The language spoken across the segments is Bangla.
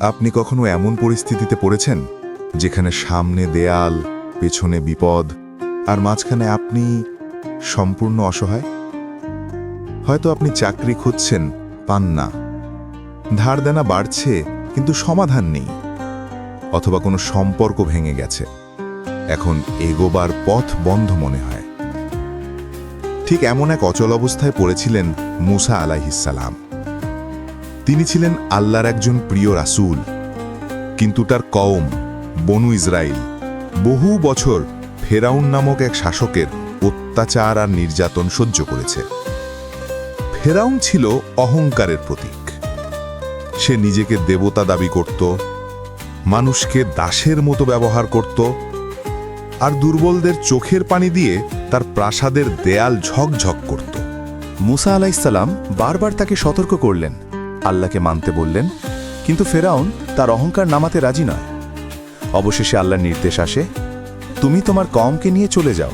আপনি কখনো এমন পরিস্থিতিতে পড়েছেন, যেখানে সামনে দেয়াল, পেছনে বিপদ, আর মাঝখানে আপনি সম্পূর্ণ অসহায়? হয়তো আপনি চাকরি খুঁজছেন, পান না। ধার দেনা বাড়ছে, কিন্তু সমাধান নেই, অথবা কোনো সম্পর্ক ভেঙে গেছে। এখন এগোবার পথ বন্ধ মনে হয়। ঠিক এমন এক অচল অবস্থায় পড়েছিলেন মুসা আলাইহিসালাম তিনি ছিলেন আল্লাহর একজন প্রিয় রাসূল, কিন্তু তার কওম, বনু ইসরায়েল বহু বছর ফেরাউন নামক এক শাসকের অত্যাচার আর নির্যাতন সহ্য করেছে। ফেরাউন ছিল অহংকারের প্রতীক। সে নিজেকে দেবতা দাবি করত, মানুষকে দাসের মতো ব্যবহার করত আর দুর্বলদের চোখের পানি দিয়ে তার প্রাসাদের দেয়াল ঝকঝক করত। মুসা আলাইসাল্লাম বারবার তাকে সতর্ক করলেন। আল্লাহকে মানতে বললেন, কিন্তু ফেরাউন তার অহংকার নামাতে রাজি নয়। অবশেষে আল্লাহর নির্দেশ আসে, তুমি তোমার কমকে নিয়ে চলে যাও।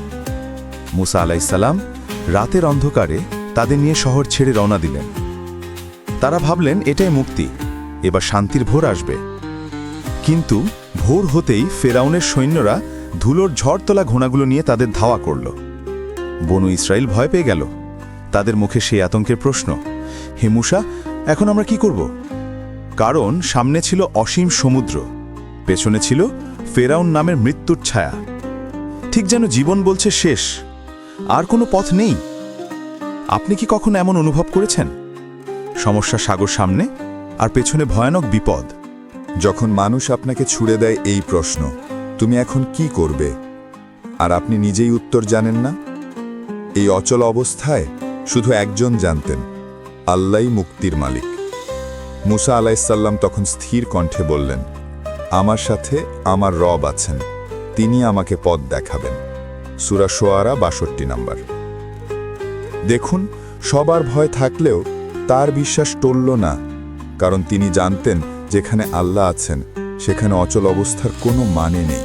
মুসা আলাইসাল্লাম রাতের অন্ধকারে তাদের নিয়ে শহর ছেড়ে রওনা দিলেন। তারা ভাবলেন, এটাই মুক্তি, এবার শান্তির ভোর আসবে। কিন্তু ভোর হতেই ফেরাউনের সৈন্যরা ধুলোর ঝড় তোলা ঘোড়াগুলো নিয়ে তাদের ধাওয়া করল। বনু ইসরায়েল ভয় পেয়ে গেল। তাদের মুখে সেই আতঙ্কের প্রশ্ন, হে মুসা এখন আমরা কি করব? কারণ সামনে ছিল অসীম সমুদ্র, পেছনে ছিল ফেরাউন নামের মৃত্যুর ছায়া। ঠিক যেন জীবন বলছে শেষ, আর কোনো পথ নেই। আপনি কি কখনো এমন অনুভব করেছেন? সমস্যা সাগর সামনে আর পেছনে ভয়ানক বিপদ। যখন মানুষ আপনাকে ছুড়ে দেয় এই প্রশ্ন, তুমি এখন কি করবে? আর আপনি নিজেই উত্তর জানেন না। এই অচল অবস্থায় শুধু একজন জানতেন। আল্লাহই মুক্তির মালিক। মুসা আলাইসাল্লাম তখন স্থির কণ্ঠে বললেন, আমার সাথে আমার রব আছেন, তিনি আমাকে পথ দেখাবেন। সুরা সোয়ারা বাষট্টি নাম্বার। দেখুন, সবার ভয় থাকলেও তার বিশ্বাস টলল না, কারণ তিনি জানতেন যেখানে আল্লাহ আছেন, সেখানে অচল অবস্থার কোনো মানে নেই।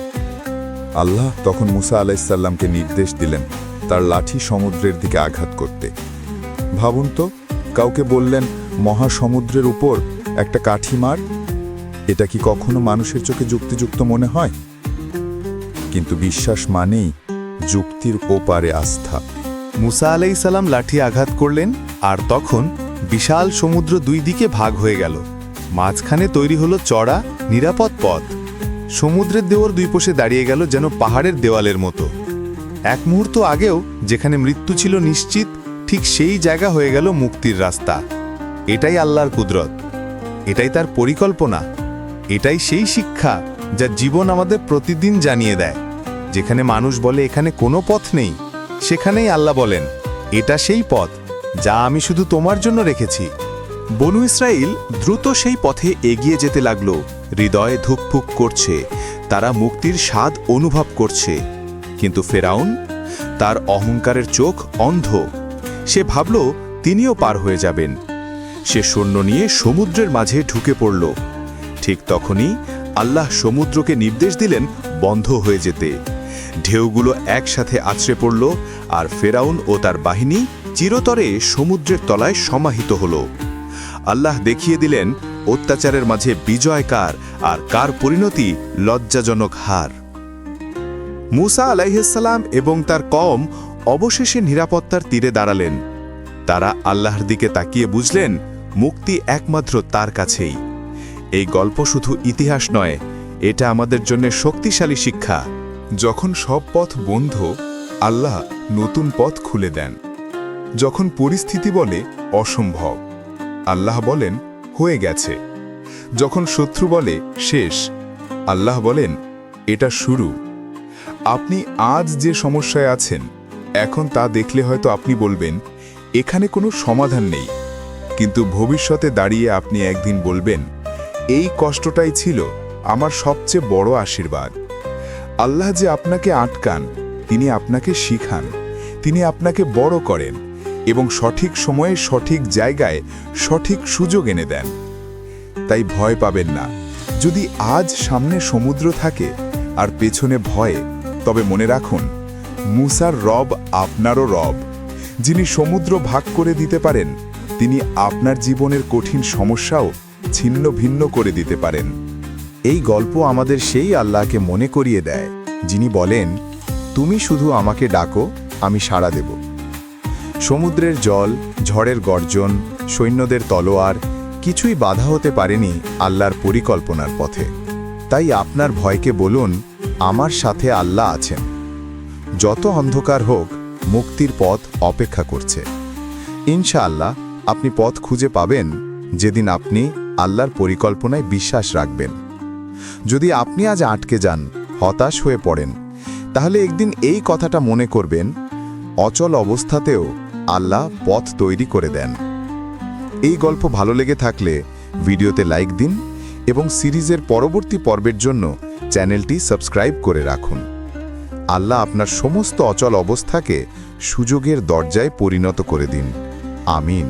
আল্লাহ তখন মুসা আলাইসাল্লামকে নির্দেশ দিলেন তার লাঠি সমুদ্রের দিকে আঘাত করতে। ভাবুন তো কাউকে বললেন, মহাসমুদ্রের উপর একটা কাঠি মার, এটা কি কখনো মানুষের চোখে যুক্তিযুক্ত মনে হয়? কিন্তু বিশ্বাস মানেই যুক্তির ওপারে আস্থা। মুসা আলাইসাল্লাম লাঠি আঘাত করলেন, আর তখন বিশাল সমুদ্র দুই দিকে ভাগ হয়ে গেল। মাঝখানে তৈরি হলো চড়া, নিরাপদ পথ। সমুদ্রের দেওয়ার দুই পাশে দাঁড়িয়ে গেল যেন পাহাড়ের দেওয়ালের মতো। এক মুহূর্ত আগেও যেখানে মৃত্যু ছিল নিশ্চিত ঠিক সেই জায়গা হয়ে গেল মুক্তির রাস্তা। এটাই আল্লাহর কুদরত। এটাই তার পরিকল্পনা। এটাই সেই শিক্ষা যা জীবন আমাদের প্রতিদিন জানিয়ে দেয়। যেখানে মানুষ বলে, এখানে কোনো পথ নেই। সেখানেই আল্লাহ বলেন, এটা সেই পথ যা আমি শুধু তোমার জন্য রেখেছি। বনু ইসরায়েল দ্রুত সেই পথে এগিয়ে যেতে লাগল। হৃদয়ে ধুকফুক করছে। তারা মুক্তির স্বাদ অনুভব করছে। কিন্তু ফেরাউন, তার অহংকারের চোখ অন্ধ। সে ভাবল তিনিও পার হয়ে যাবেন। সে সৈন্য নিয়ে সমুদ্রের মাঝে ঢুকে পড়ল। ঠিক তখনই আল্লাহ সমুদ্রকে নির্দেশ দিলেন বন্ধ হয়ে যেতে। ঢেউগুলো একসাথে আছড়ে পড়ল আর ফেরাউন ও তার বাহিনী চিরতরে সমুদ্রের তলায় সমাহিত হল। আল্লাহ দেখিয়ে দিলেন, অত্যাচারের মাঝে বিজয় কার আর কার পরিণতি লজ্জাজনক হার। মুসা আলাইহিসাল্লাম এবং তার কম অবশেষে নিরাপত্তার তীরে দাঁড়ালেন। তারা আল্লাহর দিকে তাকিয়ে বুঝলেন, মুক্তি একমাত্র তার কাছেই। এই গল্প শুধু ইতিহাস নয়, এটা আমাদের জন্য শক্তিশালী শিক্ষা। যখন সব পথ বন্ধ, আল্লাহ নতুন পথ খুলে দেন। যখন পরিস্থিতি বলে অসম্ভব, আল্লাহ বলেন, হয়ে গেছে। যখন শত্রু বলে, শেষ, আল্লাহ বলেন, এটা শুরু। আপনি আজ যে সমস্যায় আছেন এখন তা দেখলে হয়তো আপনি বলবেন, এখানে কোনো সমাধান নেই। কিন্তু ভবিষ্যতে দাঁড়িয়ে আপনি একদিন বলবেন, এই কষ্টটাই ছিল আমার সবচেয়ে বড় আশীর্বাদ। আল্লাহ যে আপনাকে আটকান, তিনি আপনাকে শিখান, তিনি আপনাকে বড় করেন এবং সঠিক সময়ে সঠিক জায়গায় সঠিক সুযোগ এনে দেন। তাই ভয় পাবেন না। যদি আজ সামনে সমুদ্র থাকে আর পেছনে ভয়ে, তবে মনে রাখুন মুসার রব আপনারও রব। যিনি সমুদ্র ভাগ করে দিতে পারেন, তিনি আপনার জীবনের কঠিন সমস্যাও ছিন্ন ভিন্ন করে দিতে পারেন। এই গল্প আমাদের সেই আল্লাহকে মনে করিয়ে দেয়, যিনি বলেন, তুমি শুধু আমাকে ডাকো, আমি সাড়া দেব। সমুদ্রের জল, ঝড়ের গর্জন, সৈন্যদের তলোয়ার, কিছুই বাধা হতে পারেনি আল্লাহর পরিকল্পনার পথে। তাই আপনার ভয়কে বলুন, আমার সাথে আল্লাহ আছেন। যত অন্ধকার হোক, মুক্তির পথ অপেক্ষা করছে। ইনশাআল্লাহ, আপনি পথ খুঁজে পাবেন যেদিন আপনি আল্লাহর পরিকল্পনায় বিশ্বাস রাখবেন। যদি আপনি আজ আটকে যান, হতাশ হয়ে পড়েন, তাহলে একদিন এই কথাটা মনে করবেন, অচল অবস্থাতেও আল্লাহ পথ তৈরি করে দেন। এই গল্প ভালো লেগে থাকলে ভিডিওতে লাইক দিন এবং সিরিজের পরবর্তী পর্বের জন্য চ্যানেলটি সাবস্ক্রাইব করে রাখুন। আল্লাহ আপনার সমস্ত অচল অবস্থাকে সুযোগের দরজায় পরিণত করে দিন। আমিন।